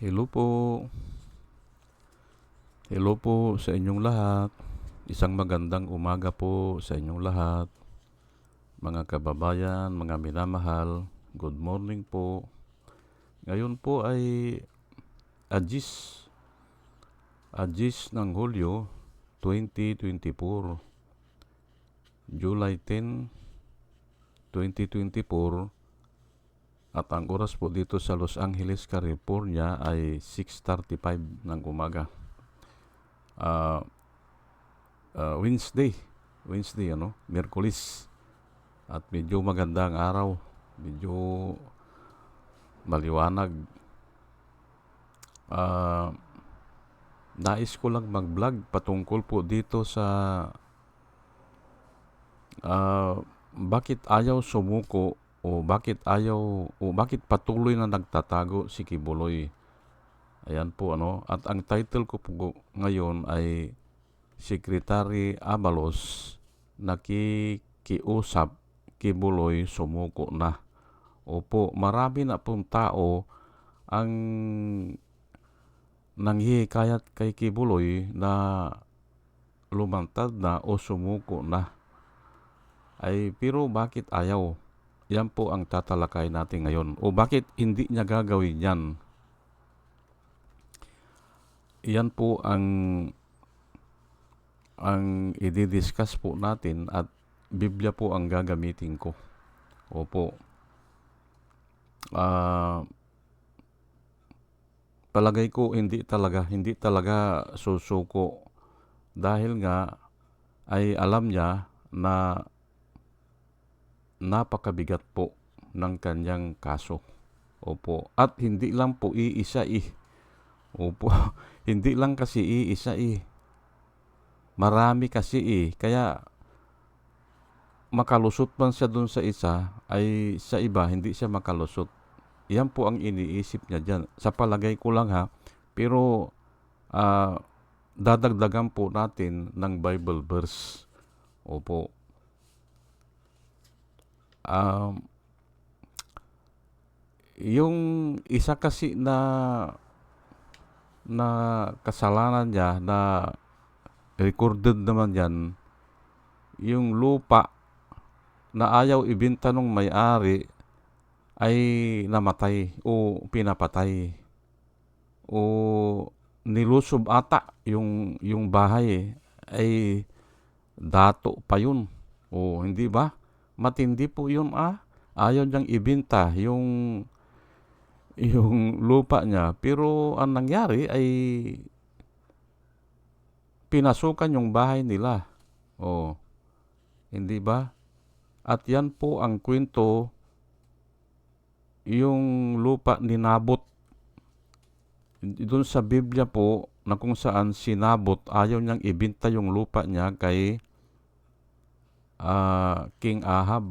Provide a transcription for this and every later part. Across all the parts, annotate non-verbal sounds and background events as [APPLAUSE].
Hello po. Hello po sa inyong lahat. Isang magandang umaga po sa inyong lahat. Mga kababayan, mga minamahal, good morning po. Ngayon po ay Agis. Agis ng Hulyo 2024. July 10, 2024. At ang oras po dito sa Los Angeles, California ay 6.35 ng umaga. Ah, ah, Wednesday. Wednesday, ano? Merkulis. At medyo magandang araw. Medyo maliwanag. Ah, nais ko lang mag-vlog patungkol po dito sa ah, bakit ayaw sumuko o bakit ayaw o bakit patuloy na nagtatago si Kibuloy. Ayan po ano. At ang title ko po ngayon ay Secretary Abalos nakikiusap Kibuloy sumuko na. Opo, marami na pong tao ang nanghihikayat kay Kibuloy na lumantad na o sumuko na. Ay, pero bakit ayaw? Yan po ang tatalakay natin ngayon. O bakit hindi niya gagawin yan? Yan po ang ang i-discuss po natin at Biblia po ang gagamitin ko. Opo. Ah, palagay ko hindi talaga, hindi talaga susuko dahil nga ay alam niya na napakabigat po ng kanyang kaso. Opo. At hindi lang po iisa eh. Opo. [LAUGHS] hindi lang kasi iisa eh. Marami kasi eh. Kaya makalusot man siya dun sa isa, ay sa iba hindi siya makalusot. Yan po ang iniisip niya dyan. Sa palagay ko lang ha. Pero ah, dadagdagan po natin ng Bible verse. Opo. Um, yung isa kasi na na kasalanan niya na recorded naman yan yung lupa na ayaw ibenta ng may-ari ay namatay o pinapatay o nilusob ata yung yung bahay eh, ay dato pa yun. O hindi ba matindi po yun ah. Ayaw niyang ibenta yung yung lupa niya. Pero ang nangyari ay pinasukan yung bahay nila. O hindi ba? At yan po ang kwento yung lupa ni Nabot doon sa Biblia po na kung saan sinabot ayaw niyang ibenta yung lupa niya kay ah, King Ahab.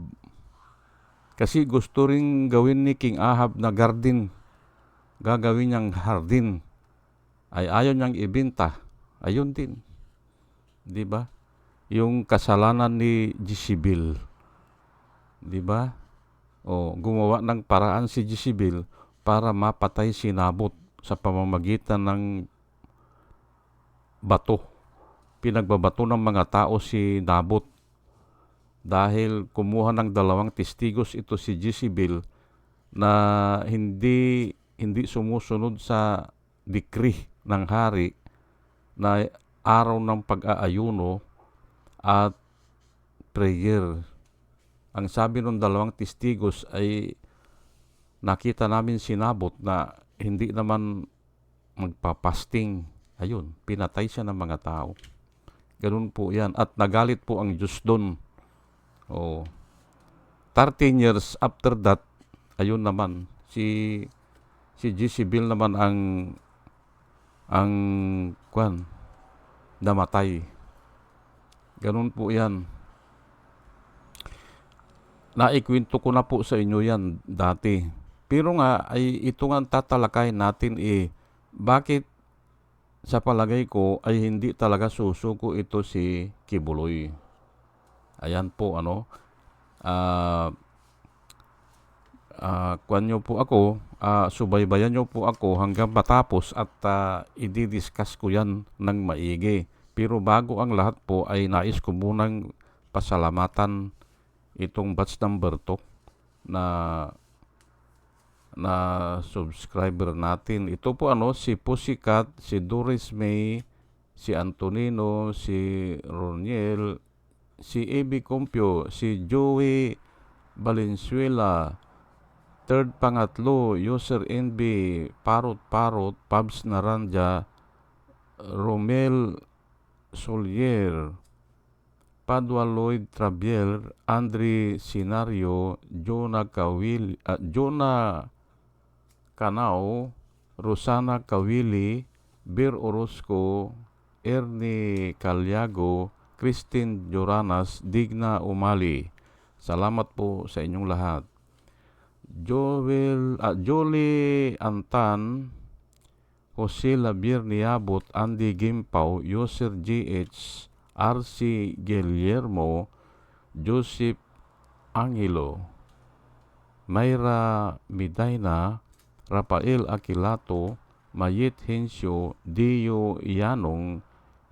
Kasi gusto ring gawin ni King Ahab na garden gagawin niyang hardin. Ay ayaw niyang ibenta ayun din. Di ba? Yung kasalanan ni Jezebel. Di ba? O gumawa ng paraan si Jezebel para mapatay si Nabot sa pamamagitan ng bato. Pinagbabato ng mga tao si Nabot dahil kumuha ng dalawang testigos ito si Jezebel na hindi hindi sumusunod sa decree ng hari na araw ng pag-aayuno at prayer. Ang sabi ng dalawang testigos ay nakita namin sinabot na hindi naman magpapasting. Ayun, pinatay siya ng mga tao. Ganun po yan. At nagalit po ang Diyos doon. Oh. 13 years after that, ayun naman, si si Jezebel naman ang ang kwan namatay. Ganun po 'yan. Naikwento ko na po sa inyo 'yan dati. Pero nga ay ito nga tatalakay natin eh bakit sa palagay ko ay hindi talaga susuko ito si Kibuloy. Ayan po ano. Ah ah, kuwan nyo po ako, ah, subaybayan nyo po ako hanggang matapos at ah, i-discuss ko yan ng maigi. Pero bago ang lahat po ay nais ko munang pasalamatan itong batch number 2 na na subscriber natin. Ito po ano, si Pussycat, si Doris May, si Antonino, si Roniel, si Ebi Compio, si Joey Valenzuela, third pangatlo, user NB, Parot Parot, Pabs Naranja, Romel Solier, Padua Lloyd Trabiel, Andre Sinario, Jonah Kawil, ah, Jonah Canao, Rosana Kawili, Bir Orozco, Ernie Calyago, Christine Joranas, Digna Umali. Salamat po sa inyong lahat. Joel, ah, Jolie Antan, Jose Labier Niabot, Andy Gimpaw, Yoser GH, RC Guillermo, Joseph Angelo, Mayra Midaina, Rafael Aquilato, Mayit Hensyo, Dio Yanong,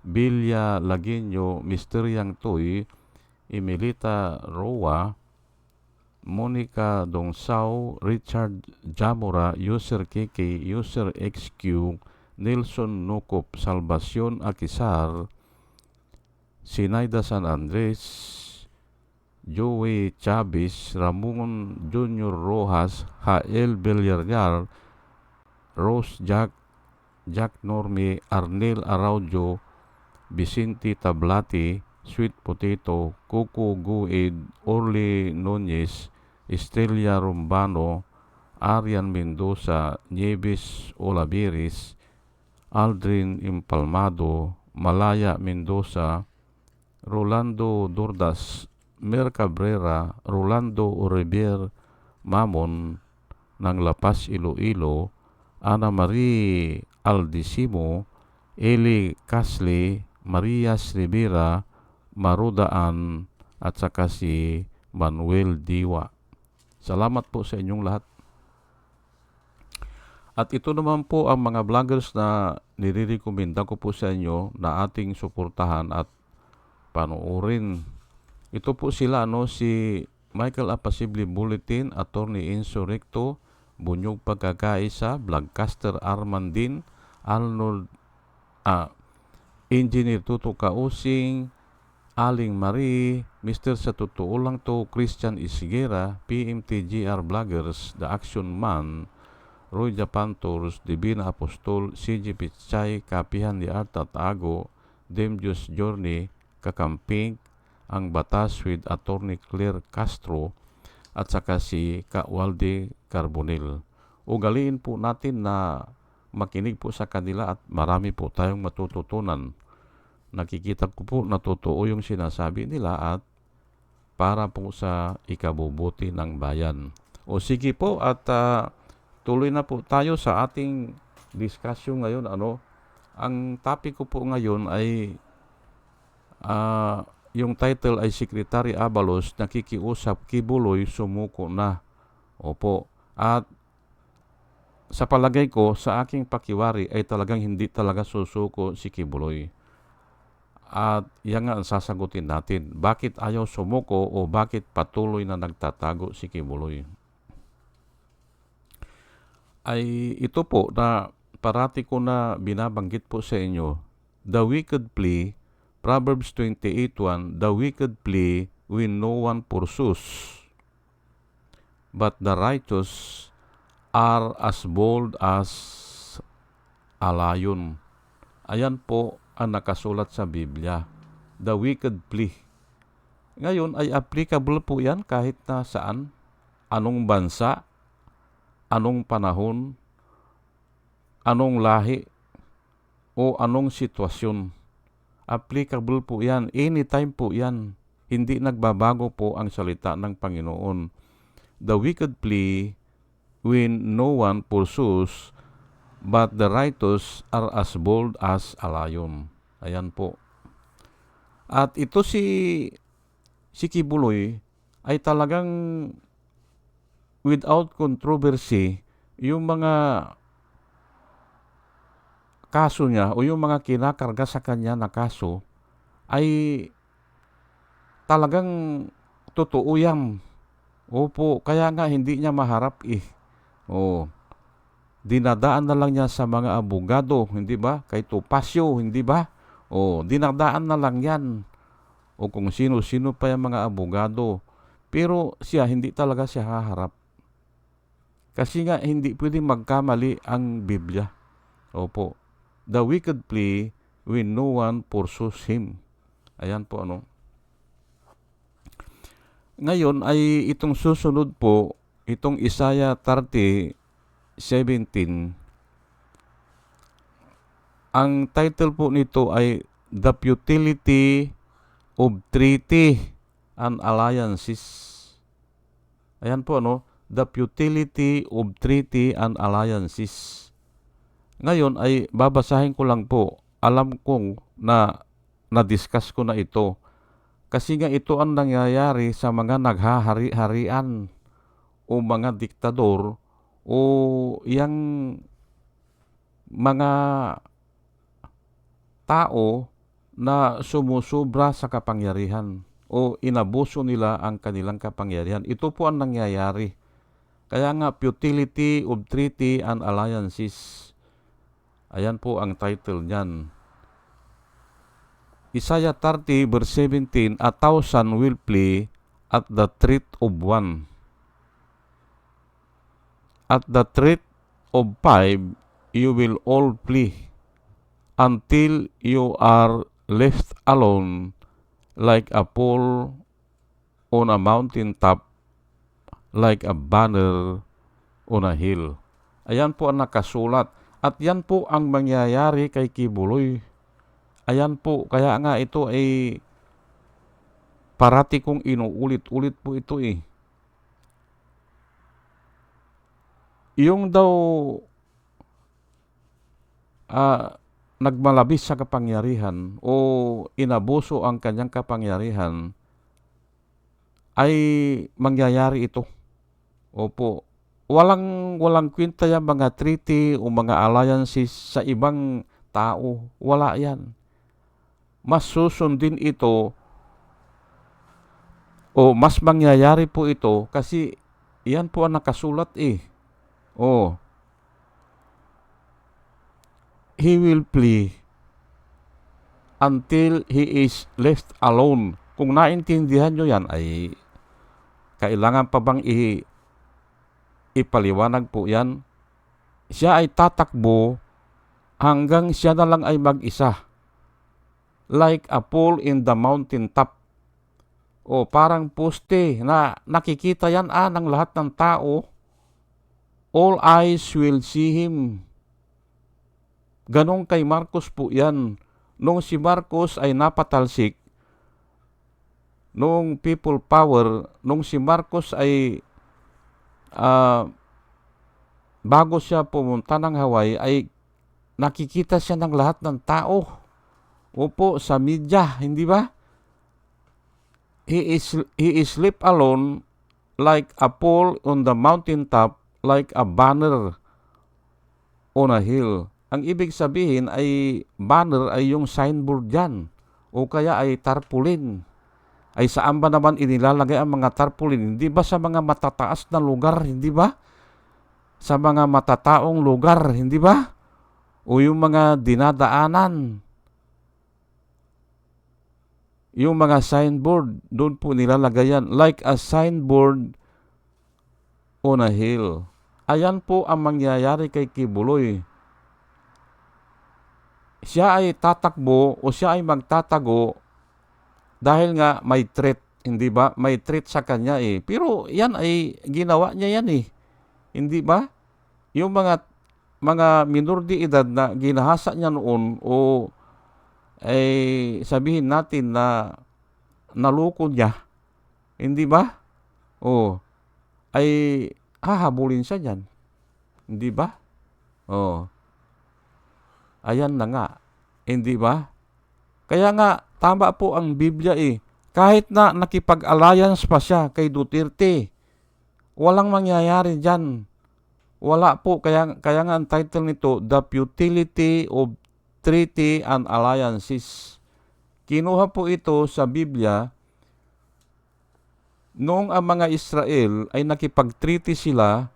Bilya Laguinyo, Mr. Yang Toy, Emilita Roa, Monica Dongsao, Richard Jamora, User KK, User XQ, Nelson Nukop, Salvacion Akisar, Sinaida San Andres, Joey Chavez, Ramon Junior Rojas, Jael Villarreal, Rose Jack, Jack Norme, Arnel Araujo, Vicente Tablati, Sweet Potato, Coco Guid, Orly Nunez, Estrella Rumbano, Arian Mendoza, Nieves Olaviris, Aldrin Impalmado, Malaya Mendoza, Rolando Dordas, Mer Cabrera, Rolando Oribier Mamon ng Lapas Iloilo, Ana Marie Aldisimo, Eli Casli, Marias Rivera, Marudaan, at saka si Manuel Diwa. Salamat po sa inyong lahat. At ito naman po ang mga vloggers na nirirekomenda ko po sa inyo na ating suportahan at panoorin. Ito po sila no si Michael Apasibli Bulletin, Attorney Enzo Recto, Bunyog Pagkakaisa, Vlogcaster Armandin, Arnold ah, Engineer Tuto Kausing, Aling Marie, Mr. Sa Totoo Lang To, Christian Isigera, PMTGR Vloggers, The Action Man, Roy Japan Tours, Divina Apostol, CG Pichay, Kapihan ni Arta Tago, Demjus Journey, Kakamping, ang batas with Attorney Claire Castro at saka si Kawalde Carbonel. Ugaliin po natin na makinig po sa kanila at marami po tayong matututunan. Nakikita ko po na totoo yung sinasabi nila at para po sa ikabubuti ng bayan. O sige po at ah, tuloy na po tayo sa ating discussion ngayon. Ano? Ang topic ko po ngayon ay ah, yung title ay Secretary Abalos nakikiusap Kibuloy sumuko na. Opo. At sa palagay ko, sa aking pakiwari ay talagang hindi talaga susuko si Kibuloy. At yan nga ang sasagutin natin. Bakit ayaw sumuko o bakit patuloy na nagtatago si Kibuloy? Ay ito po na parati ko na binabanggit po sa inyo, the wicked plea Proverbs 28.1, The wicked plea when no one pursues, but the righteous are as bold as a lion. Ayan po ang nakasulat sa Biblia. The wicked plea. Ngayon ay applicable po yan kahit na saan, anong bansa, anong panahon, anong lahi, o anong sitwasyon applicable po yan. Anytime po yan. Hindi nagbabago po ang salita ng Panginoon. The wicked plea when no one pursues, but the righteous are as bold as a lion. Ayan po. At ito si si Kibuloy ay talagang without controversy yung mga kaso niya o yung mga kinakarga sa kanya na kaso ay talagang totoo yan. Opo, kaya nga hindi niya maharap eh. Oh. Dinadaan na lang niya sa mga abogado, hindi ba? Kay Topacio, hindi ba? Oh, dinadaan na lang yan. O kung sino-sino pa yung mga abogado. Pero siya, hindi talaga siya haharap. Kasi nga, hindi pwedeng magkamali ang Biblia. Opo. The wicked plea when no one pursues him. Ayan po ano. Ngayon ay itong susunod po, itong Isaiah 30, 17. Ang title po nito ay The Futility of Treaty and Alliances. Ayan po ano, The Futility of Treaty and Alliances. Ngayon ay babasahin ko lang po. Alam kong na na-discuss ko na ito. Kasi nga ito ang nangyayari sa mga naghahari-harian o mga diktador o yang mga tao na sumusubra sa kapangyarihan o inabuso nila ang kanilang kapangyarihan. Ito po ang nangyayari. Kaya nga, futility of treaty and alliances. Ayan po ang title niyan. Isaiah 30 verse 17, A thousand will flee at the threat of one. At the threat of five, you will all flee until you are left alone like a pole on a mountain top, like a banner on a hill. Ayan po ang nakasulat. At yan po ang mangyayari kay Kibuloy. Ayan po, kaya nga ito ay parati kong inuulit-ulit po ito eh. Yung daw ah, nagmalabis sa kapangyarihan o inabuso ang kanyang kapangyarihan ay mangyayari ito. Opo. Walang walang kwenta yung mga treaty o mga alliances sa ibang tao. Wala yan. Mas susundin ito o mas mangyayari po ito kasi yan po ang nakasulat eh. Oh, he will flee until he is left alone. Kung naintindihan nyo yan, ay kailangan pa bang i, ipaliwanag po yan? Siya ay tatakbo hanggang siya na lang ay mag-isa. Like a pole in the mountain top. O parang poste na nakikita yan ah, ng lahat ng tao. All eyes will see him Ganong kay Marcos po yan. Nung si Marcos ay napatalsik, nung people power, nung si Marcos ay uh, bago siya pumunta ng Hawaii ay nakikita siya ng lahat ng tao. Opo, sa media, hindi ba? He is, he is sleep alone like a pole on the mountain top, like a banner on a hill. Ang ibig sabihin ay banner ay yung signboard dyan o kaya ay tarpaulin. Ay saan ba naman inilalagay ang mga tarpaulin? Hindi ba sa mga matataas na lugar? Hindi ba? Sa mga matataong lugar? Hindi ba? O yung mga dinadaanan? Yung mga signboard, doon po nilalagay yan. Like a signboard hill. Ayan po ang mangyayari kay Kibuloy siya ay tatakbo o siya ay magtatago dahil nga may threat, hindi ba? May threat sa kanya eh. Pero yan ay ginawa niya yan eh. Hindi ba? Yung mga mga minor de edad na ginahasa niya noon o ay sabihin natin na naloko niya, hindi ba? O ay hahabulin siya diyan. Hindi ba? Oh. Ayan na nga. Hindi ba? Kaya nga, tama po ang Biblia eh. Kahit na nakipag-alliance pa siya kay Duterte walang mangyayari dyan. Wala po, kaya, kaya nga ang title nito, The Futility of Treaty and Alliances. Kinuha po ito sa Biblia noong ang mga Israel ay nakipag-treaty sila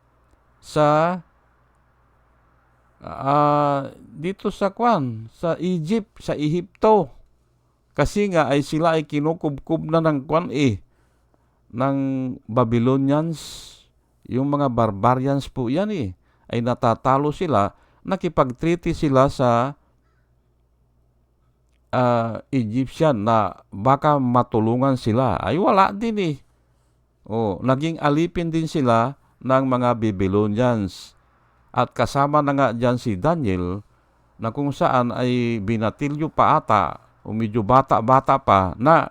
sa ah, dito sa Kwan, sa Egypt, sa Ehipto. Kasi nga ay sila ay kinukubkub na ng Kwan eh, ng Babylonians. Yung mga barbarians po yan eh, ay natatalo sila, nakipag-treaty sila sa ah, Egyptian na baka matulungan sila. Ay wala din eh. Oh, naging alipin din sila ng mga Babylonians. At kasama na nga dyan si Daniel na kung saan ay binatilyo pa ata o medyo bata-bata pa na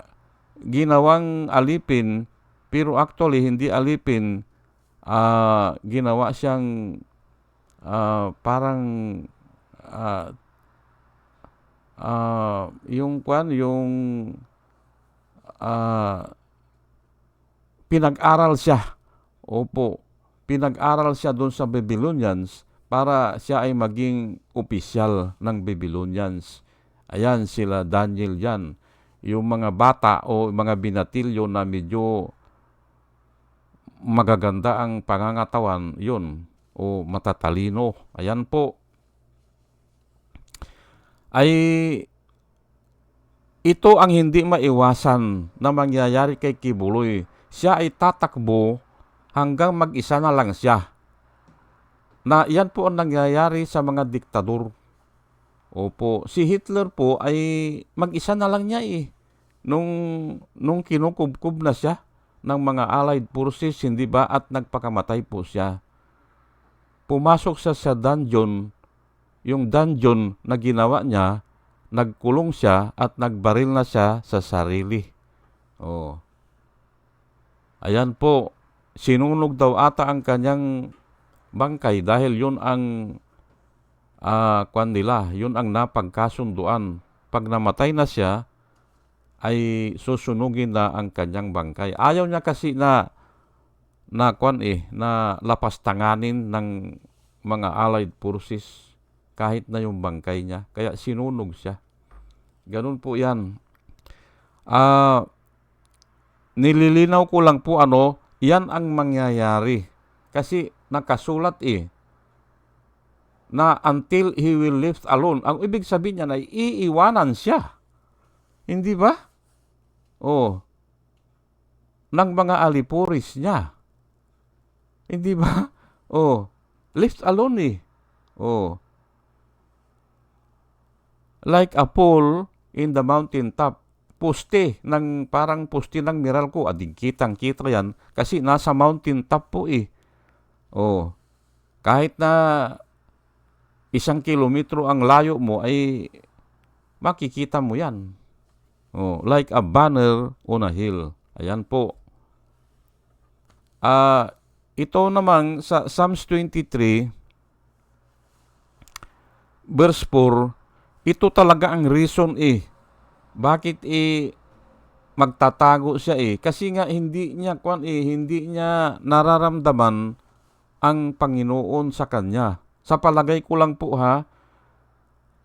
ginawang alipin pero actually hindi alipin ah, ginawa siyang ah, parang ah, ah, yung kwan yung ah, pinag-aral siya. Opo, pinag-aral siya doon sa Babylonians para siya ay maging opisyal ng Babylonians. Ayan sila Daniel yan. Yung mga bata o mga binatilyo na medyo magaganda ang pangangatawan, yun. O matatalino. Ayan po. Ay ito ang hindi maiwasan na mangyayari kay Kibuloy siya ay tatakbo hanggang mag-isa na lang siya. Na yan po ang nangyayari sa mga diktador. Opo, si Hitler po ay mag-isa na lang niya eh. Nung, nung kinukubkub na siya ng mga allied forces, hindi ba? At nagpakamatay po siya. Pumasok siya sa dungeon, yung dungeon na ginawa niya, nagkulong siya at nagbaril na siya sa sarili. Oh. Ayan po, sinunog daw ata ang kanyang bangkay dahil yun ang uh, kwan nila, yun ang napagkasunduan. Pag namatay na siya, ay susunugin na ang kanyang bangkay. Ayaw niya kasi na na kwan eh, na lapastanganin ng mga allied forces kahit na yung bangkay niya. Kaya sinunog siya. Ganun po yan. Ah, uh, nililinaw ko lang po ano, yan ang mangyayari. Kasi nakasulat eh, na until he will live alone. Ang ibig sabihin niya na iiwanan siya. Hindi ba? Oh. Ng mga alipuris niya. Hindi ba? [LAUGHS] Oh. Live alone eh. Oh. Like a pole in the mountain top poste ng parang poste ng Meralco. Ading kitang kita yan kasi nasa mountain top po eh. Oh, kahit na isang kilometro ang layo mo ay makikita mo yan. Oh, like a banner on a hill. Ayan po. Ah, uh, ito namang sa Psalms 23 verse 4, ito talaga ang reason eh bakit eh magtatago siya eh? Kasi nga hindi niya kwan eh, hindi niya nararamdaman ang Panginoon sa kanya. Sa palagay ko lang po ha,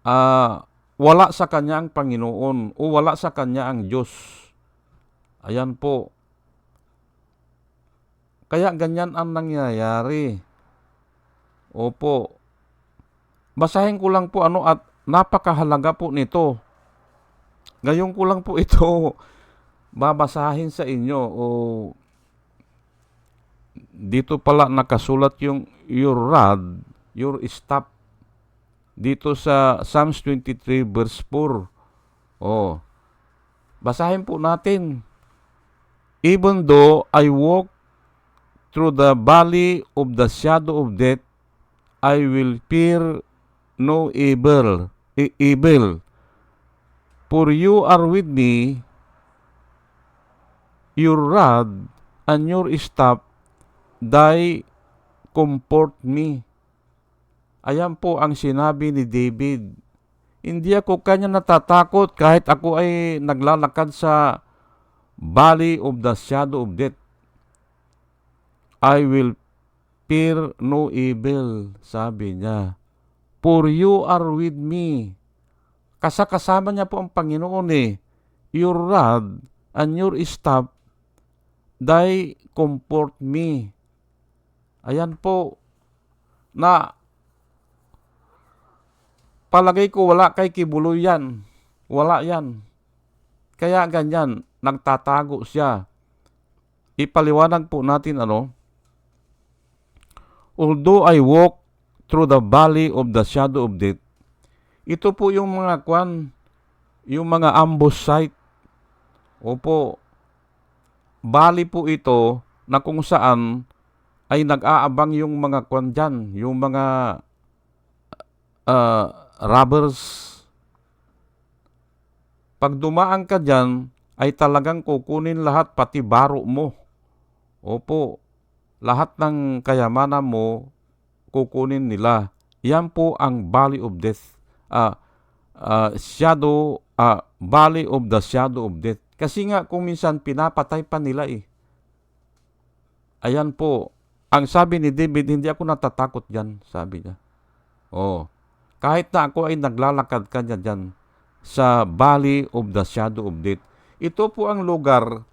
uh, wala sa kanya ang Panginoon o wala sa kanya ang Diyos. Ayan po. Kaya ganyan ang nangyayari. Opo. Basahin ko lang po ano at napakahalaga po nito. Ngayon ko lang po ito [LAUGHS] babasahin sa inyo o dito pala nakasulat yung your rod, your staff dito sa Psalms 23 verse 4. Oh. Basahin po natin. Even though I walk through the valley of the shadow of death, I will fear no evil. E evil For you are with me, your rod and your staff, thy comfort me. Ayan po ang sinabi ni David. Hindi ako kanya natatakot kahit ako ay naglalakad sa valley of the shadow of death. I will fear no evil, sabi niya. For you are with me. Kasakasama niya po ang Panginoon eh. Your rod and your staff, thy comfort me. Ayan po, na palagay ko wala kay Kibuloy yan. Wala yan. Kaya ganyan, nagtatago siya. Ipaliwanag po natin ano, Although I walk through the valley of the shadow of death, ito po yung mga kwan, yung mga ambush site. Opo, bali po ito na kung saan ay nag-aabang yung mga kwan dyan, yung mga uh, robbers. Pag dumaan ka dyan, ay talagang kukunin lahat, pati baro mo. Opo, lahat ng kayamanan mo, kukunin nila. Yan po ang Valley of Death. Ah, ah, shadow, ah, Valley of the Shadow of Death. Kasi nga kung minsan pinapatay pa nila eh. Ayan po. Ang sabi ni David, hindi ako natatakot dyan, sabi niya. Oh. Kahit na ako ay naglalakad kanya dyan sa Valley of the Shadow of Death. Ito po ang lugar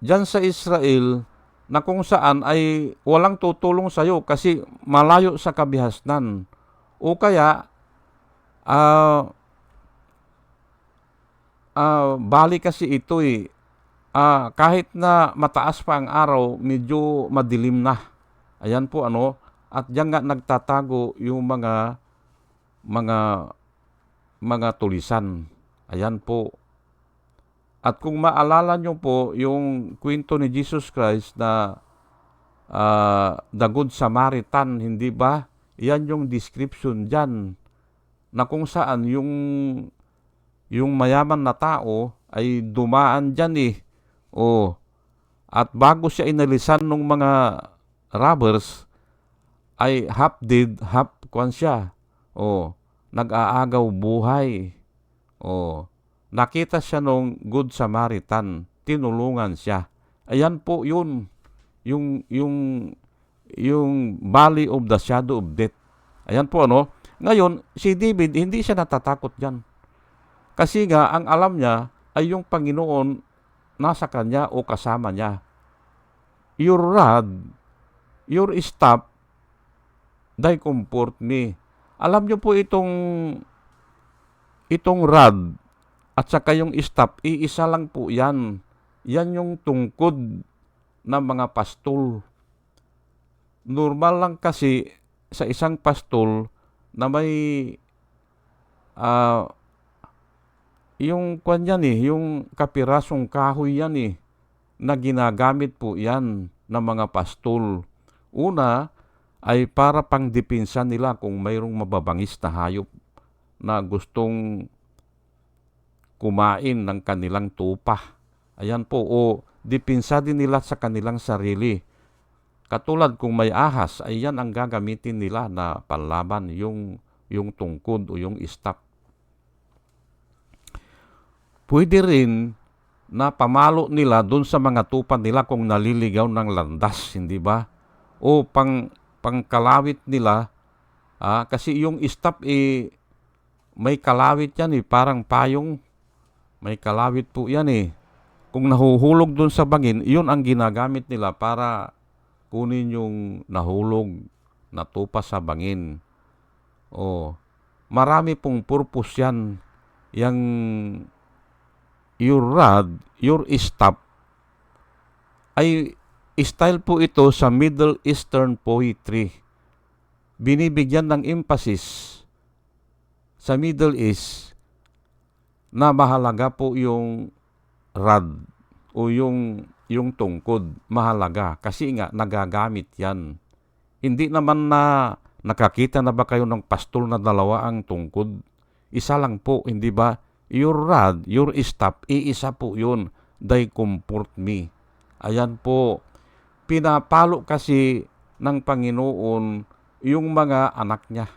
dyan sa Israel na kung saan ay walang tutulong sa iyo kasi malayo sa kabihasnan. O kaya, ah, ah, bali kasi ito eh, ah, kahit na mataas pa ang araw, medyo madilim na. Ayan po ano, at diyan nga nagtatago yung mga mga mga tulisan. Ayan po. At kung maalala nyo po yung kwento ni Jesus Christ na uh, the Good Samaritan, hindi ba? Yan yung description dyan na kung saan yung yung mayaman na tao ay dumaan dyan eh. O, at bago siya inalisan ng mga robbers, ay half dead, half kwan siya. O, nag-aagaw buhay. O, nakita siya nung Good Samaritan, tinulungan siya. Ayan po yun, yung, yung, yung Valley of the Shadow of Death. Ayan po ano. Ngayon, si David, hindi siya natatakot dyan. Kasi nga, ang alam niya ay yung Panginoon nasa kanya o kasama niya. Your rod, your staff, thy comfort me. Alam niyo po itong itong rod at saka yung staff, iisa lang po yan. Yan yung tungkod ng mga pastol. Normal lang kasi sa isang pastol na may uh, yung kwan yan eh, yung kapirasong kahoy yan eh, na ginagamit po yan ng mga pastol. Una ay para pang dipinsa nila kung mayroong mababangis na hayop na gustong kumain ng kanilang tupa. Ayan po, o dipinsa din nila sa kanilang sarili. Katulad kung may ahas, ay yan ang gagamitin nila na panlaban, yung, yung tungkod o yung istak. Pwede rin na pamalo nila doon sa mga tupa nila kung naliligaw ng landas, hindi ba? O pang pangkalawit nila ah, kasi yung stop eh may kalawit yan eh, parang payong may kalawit po yan eh. Kung nahuhulog doon sa bangin, yun ang ginagamit nila para kunin yung nahulog na tupa sa bangin. O, marami pong purpose yan. Yang your rod, your staff, ay style po ito sa Middle Eastern poetry. Binibigyan ng emphasis sa Middle East na mahalaga po yung rod o yung yung tungkod mahalaga kasi nga nagagamit yan. Hindi naman na nakakita na ba kayo ng pastol na dalawa ang tungkod? Isa lang po, hindi ba? Your rod, your staff, iisa po yun. They comfort me. Ayan po. Pinapalo kasi ng Panginoon yung mga anak niya.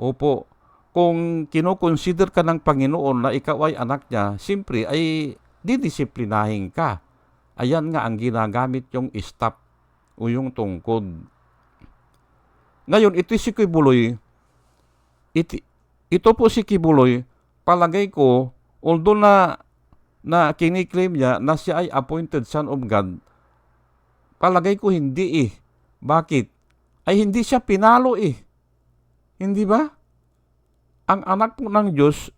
Opo, kung kinoconsider ka ng Panginoon na ikaw ay anak niya, simpre ay didisiplinahin ka. ayan nga ang ginagamit yung stop o yung tungkod. Ngayon, ito si Kibuloy, iti, ito po si Kibuloy, palagay ko, although na, na kiniklaim niya na siya ay appointed son of God, palagay ko hindi eh. Bakit? Ay hindi siya pinalo eh. Hindi ba? Ang anak po ng Diyos,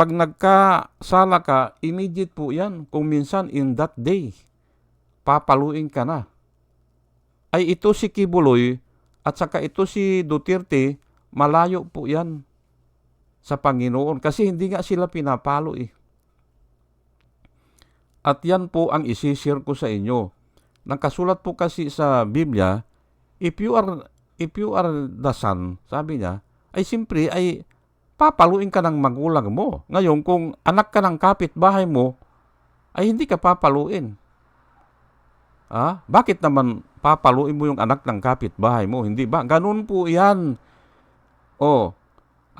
pag nagkasala ka, immediate po yan. Kung minsan in that day, papaluin ka na. Ay ito si Kibuloy at saka ito si Duterte, malayo po yan sa Panginoon kasi hindi nga sila pinapalo eh. At yan po ang isishare ko sa inyo. Nakasulat po kasi sa Biblia, if you are if you are the son, sabi niya, ay simpre ay papaluin ka ng magulang mo. Ngayon, kung anak ka ng kapitbahay mo, ay hindi ka papaluin. Ah, bakit naman papaluin mo yung anak ng kapitbahay mo? Hindi ba? Ganun po yan. Oh,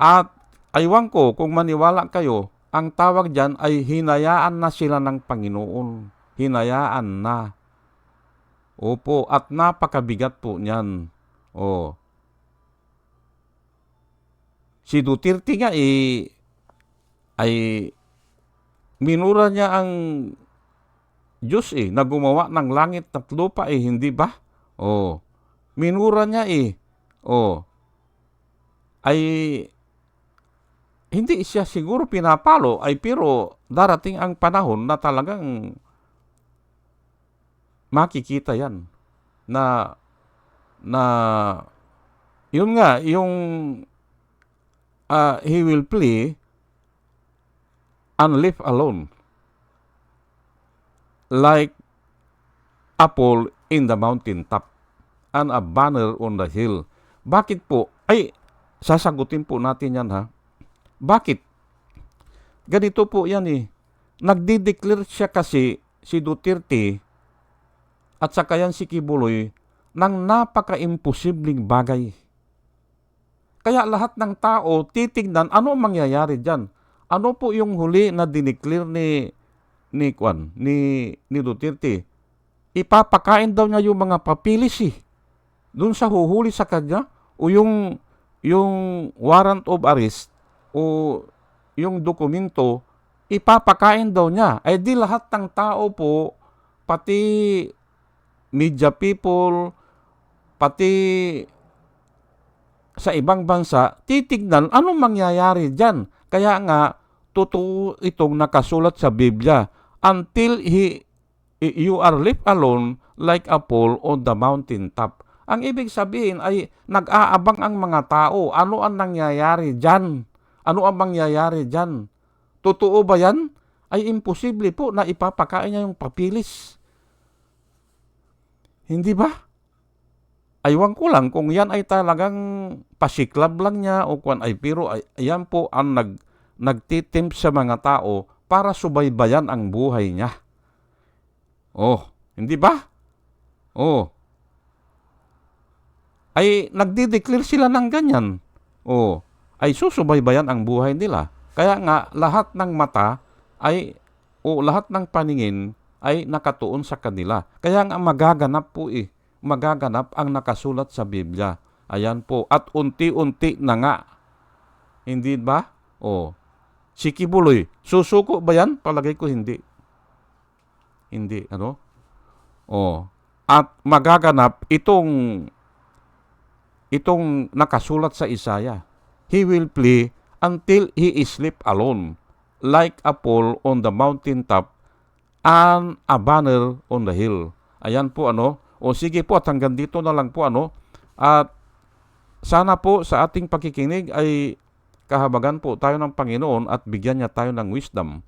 at aywan ko kung maniwala kayo, ang tawag dyan ay hinayaan na sila ng Panginoon. Hinayaan na. Opo, at napakabigat po niyan. Oh. Si Duterte nga eh, ay minura niya ang Diyos eh, na gumawa ng langit at lupa eh, hindi ba? Oh. Minura niya eh. Oh. Ay hindi siya siguro pinapalo ay pero darating ang panahon na talagang makikita yan na na yun nga yung uh, he will play and live alone like apple in the mountain top and a banner on the hill. Bakit po? Ay, sasagutin po natin yan ha. Bakit? Ganito po yan eh. Nagdi-declare siya kasi si Duterte at saka yan si Kibuloy ng napaka-imposibleng bagay. Kaya lahat ng tao titignan ano mangyayari diyan. Ano po yung huli na dineclare ni ni Kwan, ni, ni Duterte? Ipapakain daw niya yung mga papilis eh. Doon sa huhuli sa kanya o yung yung warrant of arrest o yung dokumento ipapakain daw niya. Ay di lahat ng tao po pati media people pati sa ibang bansa, titignan anong mangyayari dyan. Kaya nga, totoo itong nakasulat sa Biblia. Until he, you are left alone like a pole on the mountain top. Ang ibig sabihin ay nag-aabang ang mga tao. Ano ang nangyayari dyan? Ano ang mangyayari dyan? Totoo ba yan? Ay imposible po na ipapakain niya yung papilis. Hindi ba? Aywan ko lang kung yan ay talagang pasiklab lang niya o kung ay pero ay, yan po ang nag, nagtitimp sa mga tao para subaybayan ang buhay niya. Oh, hindi ba? Oh. Ay nagdi-declare sila ng ganyan. Oh, ay susubaybayan ang buhay nila. Kaya nga lahat ng mata ay o lahat ng paningin ay nakatuon sa kanila. Kaya nga magaganap po eh. Magaganap ang nakasulat sa Biblia. Ayan po. At unti-unti na nga. Hindi ba? O. Si Kibuloy, susuko ba yan? Palagay ko hindi. Hindi. Ano? O. At magaganap itong itong nakasulat sa Isaya. He will play until he is left alone, like a pole on the mountain top and a banner on the hill. Ayan po ano. O sige po at hanggang dito na lang po ano. At sana po sa ating pakikinig ay kahabagan po tayo ng Panginoon at bigyan niya tayo ng wisdom.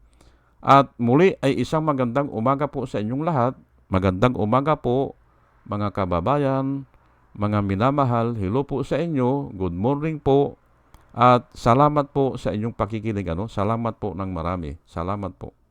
At muli ay isang magandang umaga po sa inyong lahat. Magandang umaga po mga kababayan, mga minamahal. Hello po sa inyo. Good morning po. At salamat po sa inyong pakikinig. Ano? Salamat po ng marami. Salamat po.